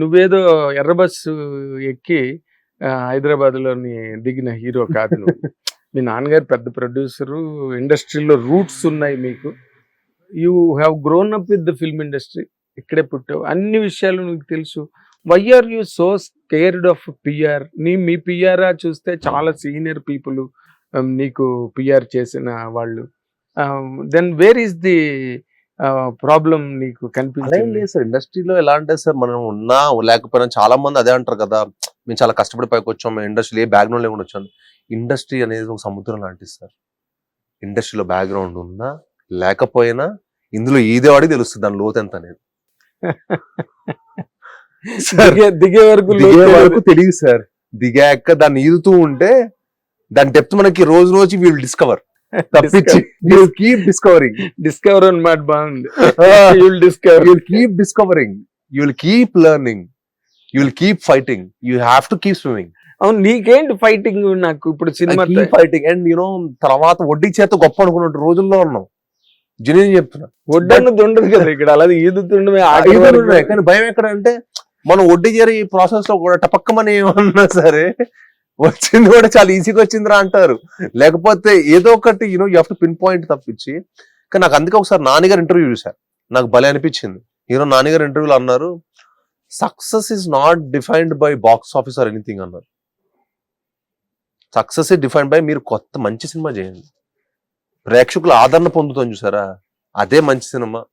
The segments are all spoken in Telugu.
నువ్వేదో ఎర్ర బస్సు ఎక్కి హైదరాబాద్లోని దిగిన హీరో కాదు నువ్వు. మీ నాన్నగారు పెద్ద ప్రొడ్యూసరు ఇండస్ట్రీలో రూట్స్ ఉన్నాయి మీకు. You have grown up with the film industry. ఇక్కడే పుట్టావు. అన్ని విషయాలు నీకు తెలుసు. Why are you so scared of PR? నీ మీ పిఆర్ చూస్తే చాలా సీనియర్ పీపుల్ నీకు పిఆర్ చేసిన వాళ్ళు. Then where is the problem నీకు కనిపించింది లేదు సార్ ఇండస్ట్రీలో ఎలా అంటే సార్ మనం ఉన్నా లేకపోయినా చాలా మంది అదే అంటారు కదా మేము చాలా కష్టపడి పైకి వచ్చాం మేము ఇండస్ట్రీలో ఏ బ్యాక్గ్రౌండ్ లేకుండా వచ్చాను ఇండస్ట్రీ అనేది ఒక సముద్రం లాంటిది సార్. ఇండస్ట్రీలో బ్యాక్గ్రౌండ్ ఉన్నా లేకపోయినా ఇందులో ఈదేవాడికి తెలుస్తుంది దాని లోతు ఎంత అనేది. సార్ దిగే వరకు దిగే వరకు తెలియదు సార్. దిగాక దాన్ని ఈదుతూ ఉంటే దాని డెప్త్ మనకి రోజు రోజు వీల్ డిస్కవర్ తప్పించి కీప్ డిస్కవరింగ్ డిస్కవర్ అన్నమాట బాగుంది you'll discover you'll keep discovering. You'll keep learning. You'll keep fighting. You have to keep swimming. అవును నీకేంటి ఫైటింగ్ నాకు? ఇప్పుడు సినిమా and you know తర్వాత వడ్డీ చేత గొప్ప అనుకున్న రోజుల్లో ఉన్నాం. జెన్యున్ చెప్తున్నా. ఒడ్డన్నది ఉండదు కదా ఇక్కడ. అలాగే ఈదుతుండమే. కానీ భయం ఎక్కడ అంటే మనం వడ్డీ చేరి ప్రాసెస్లో కూడా టపక్కమని ఏమన్నా సరే వచ్చింది కూడా చాలా ఈజీగా వచ్చిందిరా అంటారు. లేకపోతే ఏదో ఒకటి you know you have to pin point తప్పించి. కానీ నాకు అందుకే ఒకసారి నాన్నగారు ఇంటర్వ్యూ చూశారు నాకు భలే అనిపించింది. హీరో నాన్నగారు ఇంటర్వ్యూలో అన్నారు success is not defined by box office or anything అన్నారు. సక్సెస్ ఇస్ డిఫైన్డ్ బై మీరు కొత్త మంచి సినిమా చేయండి. ప్రేక్షకుల ఆదరణ పొందుతాం చూసారా? అదే మంచి cinema.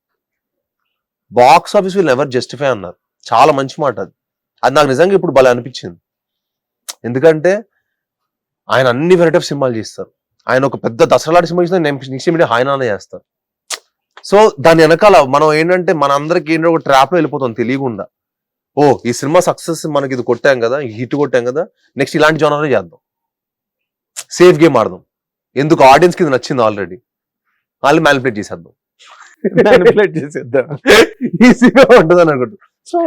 Box office will never justify అన్నారు. చాలా మంచి మాట అది. అది నాకు నిజంగా ఇప్పుడు భలే అనిపించింది. ఎందుకంటే ఆయన అన్ని వెరైటీ ఆఫ్ సినిమాలు చేస్తారు. ఆయన ఒక పెద్ద దసరాలాంటి సినిమా చేసిన నెక్స్ట్ మీడియా ఆయననే చేస్తారు సో దాని వెనకాల మనం ఏంటంటే మన అందరికి ఏంటో ఒక ట్రాప్లో వెళ్ళిపోతాం తెలియకుండా. ఓ ఈ సినిమా సక్సెస్ మనకి ఇది కొట్టాం కదా హిట్ కొట్టాం కదా నెక్స్ట్ ఇలాంటి జోనరే చేద్దాం. సేఫ్ గేమ్ ఆడదాం. ఎందుకు? ఆడియన్స్కి ఇది నచ్చింది ఆల్రెడీ వాళ్ళు మ్యానిపులేట్ చేసేద్దాం. Manipulate చేసేద్దాం. ఈజీగా ఉంటుంది అని అనుకుంటా సో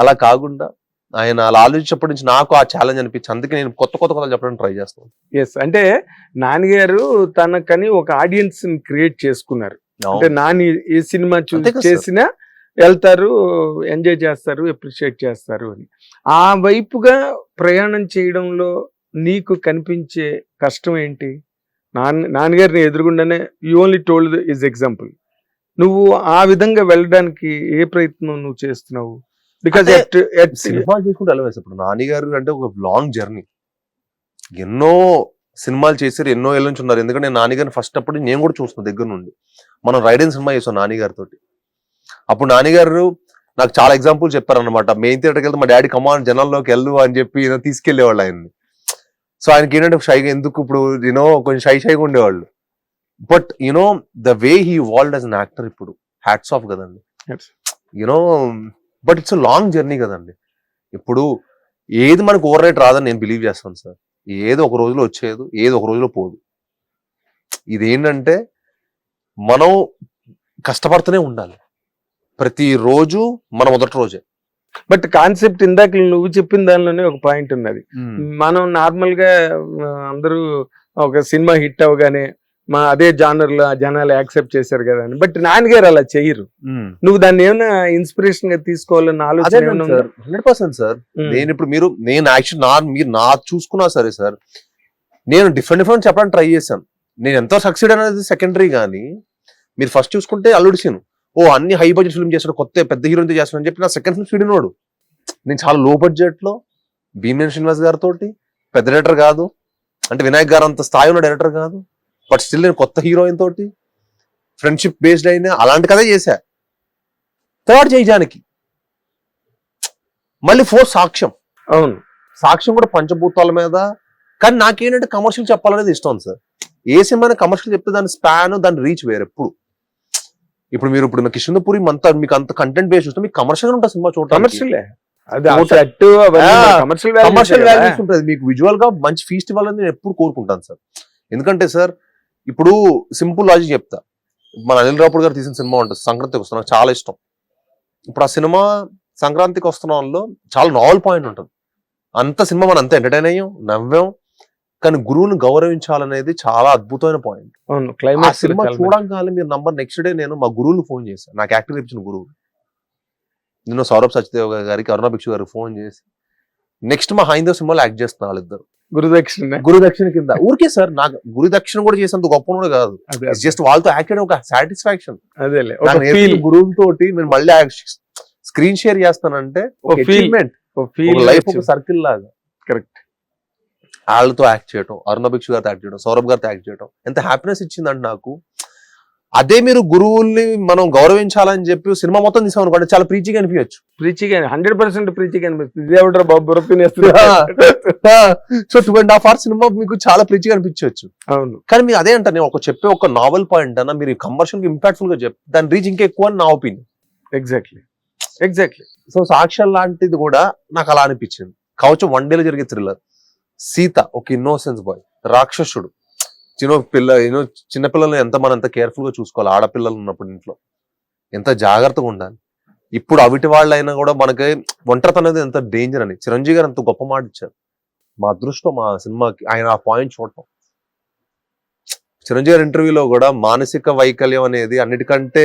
అలా కాకుండా ఆయన అలా ఆలోచించినప్పటి నుంచి నాకు ఆ ఛాలెంజ్ అనిపించి అందుకే నేను కొత్త కొత్త కథలు చెప్పడానికి ట్రై చేస్తాను ఎస్ అంటే నాన్నగారు తనకని ఒక ఆడియన్స్ని క్రియేట్ చేసుకున్నారు. అంటే నాని ఏ సినిమా. చేసినా వెళ్తారు ఎంజాయ్ చేస్తారు అప్రిషియేట్ చేస్తారు అని. ఆ వైపుగా ప్రయాణం చేయడంలో నీకు కనిపించే కష్టం ఏంటి? నాన్న నాన్నగారిని ఎదురుగుండానే you only told is example నువ్వు ఆ విధంగా వెళ్ళడానికి ఏ ప్రయత్నం నువ్వు చేస్తున్నావు? బికాజ్ అంటే సినిమా చేసుకుంటే ఇప్పుడు నాన్నగారు అంటే ఒక లాంగ్ జర్నీ ఎన్నో సినిమాలు చేశారు ఎన్నో ఏళ్ళ నుంచి ఉన్నారు. ఎందుకంటే నేను నాన్నగారిని ఫస్ట్ అప్పుడు నేను కూడా చూస్తున్నా దగ్గర నుండి. మనం రైడింగ్ సినిమా చేసాం నాన్నగారితో అప్పుడు నాన్నగారు నాకు చాలా ఎగ్జాంపుల్ చెప్పారనమాట మెయిన్ థియేటర్కి వెళ్తే మా డాడీ కమాన్ జనాల్లోకి వెళ్ళు అని చెప్పి తీసుకెళ్ళేవాళ్ళు ఆయన్ని. సో ఆయనకి ఏంటంటే షైగా ఎందుకు ఇప్పుడు యూనో కొంచెం షై షైగా ఉండేవాళ్ళు. But you know the way he evolved as an actor ఇప్పుడు హ్యాట్స్ ఆఫ్ కదండి. You know but it's long journey కదండి. ఇప్పుడు ఏది మనకు ఓవర్ నైట్ రాదని నేను బిలీవ్ చేస్తాను సార్. ఏదో ఒక రోజులో వచ్చేది ఏదో ఒక రోజులో పోదు. ఇదేంటంటే మనం కష్టపడుతూనే ఉండాలి. ప్రతి రోజు మన మొదటి రోజే. బట్ కాన్సెప్ట్ ఇందాక నువ్వు చెప్పిన దానిలోనే ఒక పాయింట్ ఉన్నది. మనం నార్మల్గా అందరూ ఒక సినిమా హిట్ అవగానే మా అదే జానర్లో జనాలు యాక్సెప్ట్ చేశారు కదా అని. బట్ నాన్నగారు అలా చెయ్యరు నువ్వు దాన్ని ఏమైనా ఇన్స్పిరేషన్గా తీసుకోవాలన్న అదే ఆలోచన హండ్రెడ్ పర్సెంట్ సార్. నేను ఇప్పుడు మీరు నేను యాక్చువల్ నా మీరు నా చూసుకున్నా సరే సార్ నేను డిఫరెంట్ డిఫరెంట్ చెప్పడానికి ట్రై చేశాను. నేను ఎంతో సక్సీడ్ అనేది సెకండరీ కానీ మీరు ఫస్ట్ చూసుకుంటే అల్లుడు సీన్ ఓ అన్ని హై బడ్జెట్ ఫిల్మ్ చేస్తాడు కొత్త పెద్ద హీరోయిన్ చేస్తాడు అని చెప్పి నా సెకండ్ ఫిల్మ్ వాడు. నేను చాలా లో బడ్జెట్లో భీమేన్ శ్రీనివాస్ గారితో పెద్ద డైరెక్టర్ కాదు అంటే వినాయక్ గారు అంత స్థాయి ఉన్న డైరెక్టర్ కాదు. బట్ స్టిల్ నేను కొత్త హీరోయిన్ తోటి ఫ్రెండ్షిప్ బేస్డ్ అయినా అలాంటి కథే చేశా. థర్డ్ చేయడానికి మళ్ళీ ఫోర్ సాక్ష్యం. అవును. సాక్ష్యం కూడా పంచభూతాల మీద. కానీ నాకేంటంటే కమర్షియల్ చెప్పాలనేది ఇష్టం సార్. ఏ సినిమా కమర్షియల్ చెప్తే దాని స్పాన్ దాని రీచ్ వేరే ఎప్పుడు. ఇప్పుడు మీరు ఇప్పుడు కిషన్పూరి అంత మీకు అంత కంటెంట్ బేస్ చూస్తే మీకు కమర్షియల్ ఉంటుంది సినిమా చూడటం కమర్షియల్. వాల్యూస్ ఉంటుంది మీకు విజువల్గా మంచి ఫీస్ట్ ఇవ్వాలని నేను ఎప్పుడు కోరుకుంటాను సార్. ఎందుకంటే సార్ ఇప్పుడు సింపుల్ లాజిక్ చెప్తా. మన అనిల్ రాపుడు గారు తీసిన సినిమా ఉంటుంది సంక్రాంతికి వస్తున్నా నాకు చాలా ఇష్టం. ఇప్పుడు ఆ సినిమా సంక్రాంతికి వస్తున్న వాళ్ళలో చాలా నావల్ పాయింట్ ఉంటుంది. అంత సినిమా మనం అంత ఎంటర్టైన్ అయ్యాం నవ్వాం కానీ గురువుని గౌరవించాలనేది చాలా అద్భుతమైన పాయింట్ ఆ క్లైమాక్స్ సినిమా చూడంగానే మీరు నంబర్ నెక్స్ట్ డే నేను మా గురువులు ఫోన్ చేశాను నాకు యాక్టివ్ ఇచ్చిన గురువు. నిన్న సౌరభ్ సత్యదేవ్ గారికి అరుణ భిక్షు గారికి ఫోన్ చేసి నెక్స్ట్ మా హైందవ సినిమాలో యాక్ట్ చేస్తున్నారు వాళ్ళిద్దరు. గురుదక్షిణ గురు దక్షిణ కింద. ఊరికే సార్ నాకు గురు దక్షిణ కూడా చేసేంత గొప్ప కూడా కాదు. జస్ట్ వాళ్ళతో యాక్ట్ ఒక సాటిస్ఫాక్షన్ అదేలే ఫీల్ గురువులతోటి నేను మళ్ళీ స్క్రీన్ షేర్ చేస్తానంటే లైఫ్ ఒక సర్కిల్ లాగా. కరెక్ట్ వాళ్ళతో యాక్ట్ చేయడం అరుణ భిక్షు గారితో యాక్ట్ చేయడం సౌరభ్ గారితో యాక్ట్ చేయడం ఎంత హ్యాపీనెస్ ఇచ్చిందంటే నాకు. అదే మీరు గురువుల్ని మనం గౌరవించాలని చెప్పి సినిమా మొత్తం తీసాం అనుకోండి చాలా ప్రీచిగా అనిపించచ్చు. ప్రీచిగా హండ్రెడ్ పర్సెంట్ ప్రీచిగా అనిపిస్తుంది. బాబు so two and half hours cinema మీకు చాలా ప్రీచిగా అనిపించవచ్చు అవును. కానీ మీరు అదే అంటారు నేను ఒక చెప్పే ఒక నావల్ పాయింట్ అన్న మీరు కమర్షియల్ ఇంపాక్ట్ఫుల్గా చెప్పి దాని రీచ్ ఇంకా ఎక్కువ అని నా ఒపీనియన్ ఎగ్జాక్ట్లీ ఎగ్జాక్ట్లీ సో సాక్ష్యం లాంటిది కూడా నాకు అలా అనిపించింది. కవచం వన్ డేలో జరిగే థ్రిల్లర్ సీత ఒక ఇన్నోసెన్స్ బాయ్ రాక్షసుడు. చిన్న పిల్ల యూనో చిన్నపిల్లల్ని ఎంత మనం ఎంత కేర్ఫుల్గా చూసుకోవాలి. ఆడపిల్లలు ఉన్నప్పుడు ఇంట్లో. ఎంత జాగ్రత్తగా ఉండాలి. ఇప్పుడు అవిటి వాళ్ళైనా కూడా మనకి ఒంటరితనం అనేది ఎంత డేంజర్ అని చిరంజీవి గారు ఎంత గొప్ప మాట ఇచ్చారు. మా అదృష్టం మా సినిమాకి ఆయన ఆ పాయింట్ చూడటం. చిరంజీవి గారి ఇంటర్వ్యూలో కూడా మానసిక వైకల్యం అనేది అన్నిటికంటే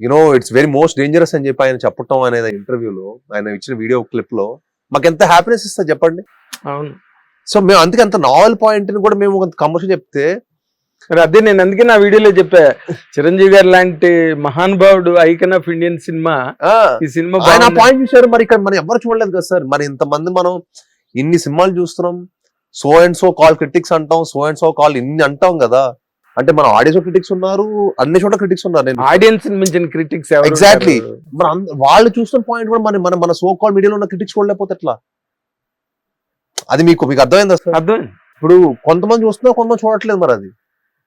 you know it's very most dangerous అని చెప్పి ఆయన చెప్పటం అనేది ఇంటర్వ్యూలో ఆయన ఇచ్చిన వీడియో క్లిప్లో మాకు ఎంత హ్యాపీనెస్ ఇస్తా చెప్పండి? అవును. సో మేము అందుకే అంత నావల్ పాయింట్ని కూడా మేము ఒక కమర్షియల్ చెప్తే మరి అదే నేను అందుకే నా వీడియోలో చెప్పా. చిరంజీవి గారు లాంటి మహానుభావుడు ఐకన్ ఆఫ్ ఇండియన్ సినిమా. ఈ సినిమా ఆయన. పాయింట్ చూసారు మరి ఇక్కడ మనం ఎవరు చూడలేదు కదా సార్. మరి ఇంతమంది మనం ఇన్ని సినిమాలు చూస్తున్నాం. So and so call critics అంటాం సో అండ్ సో కాల్ ఇన్ని అంటాం కదా. అంటే మన ఆడియన్స్ క్రిటిక్స్ ఉన్నారు అన్ని చోట్ల క్రిటిక్స్ ఉన్నారు. నేను ఆడియన్స్ మించిన క్రిటిక్స్ Exactly. మన వాళ్ళు చూస్తున్న పాయింట్ కూడా మన మన మన సో కాల్ మీడియాలో ఉన్న క్రిటిక్స్ చూడలేకపోతే ఎట్లా? అది మీకు మీకు అర్థమైందా సార్? అర్థం ఇప్పుడు కొంతమంది చూస్తున్నారు కొంతమంది చూడట్లేదు మరి అది.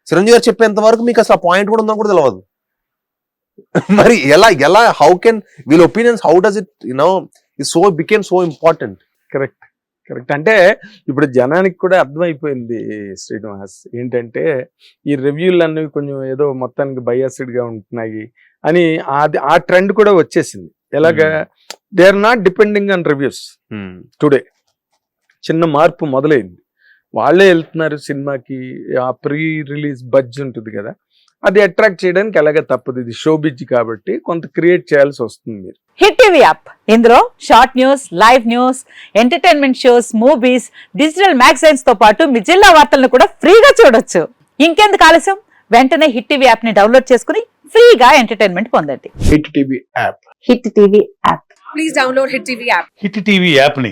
చిరంజీవి గారు చెప్పేంత వరకు మీకు అసలు ఆ పాయింట్ కూడా ఉందని కూడా తెలియదు మరి ఎలా ఎలా హౌ కెన్ వీళ్ళ opinions how does it you know ఈ so became so important correct correct అంటే ఇప్పుడు జనానికి కూడా అర్థమైపోయింది శ్రీనివాస్ ఏంటంటే ఈ రివ్యూలు అన్నవి కొంచెం ఏదో మొత్తానికి బయాసిడ్గా ఉంటున్నాయి అని అది ఆ ట్రెండ్ కూడా వచ్చేసింది. ఎలాగా? They are not depending on reviews today చిన్న మార్పు మొదలైంది. వాళ్ళే వెళ్తున్నారు సినిమాకి ఆ ప్రీ రిలీజ్ బడ్జ్ ఉంటుంది కదా అది అట్రాక్ట్ చేయడానికి ఎలాగ తప్పదు. ఇది షో బిజ్ కాబట్టి కొంత క్రియేట్ చేయాల్సి వస్తుంది మీరు. హిట్ టీవీ యాప్ ఇందులో short news live news entertainment shows movies digital మ్యాగజైన్స్తో పాటు మీ జిల్లా వార్తలను కూడా ఫ్రీగా చూడొచ్చు. ఇంకెందుకు ఆలస్యం? వెంటనే హిట్ టీవీ యాప్ని డౌన్లోడ్ చేసుకుని ఫ్రీగా ఎంటర్టైన్మెంట్ పొందండి. Hit TV app Hit TV app please download Hit TV app. Hit TV యాప్ని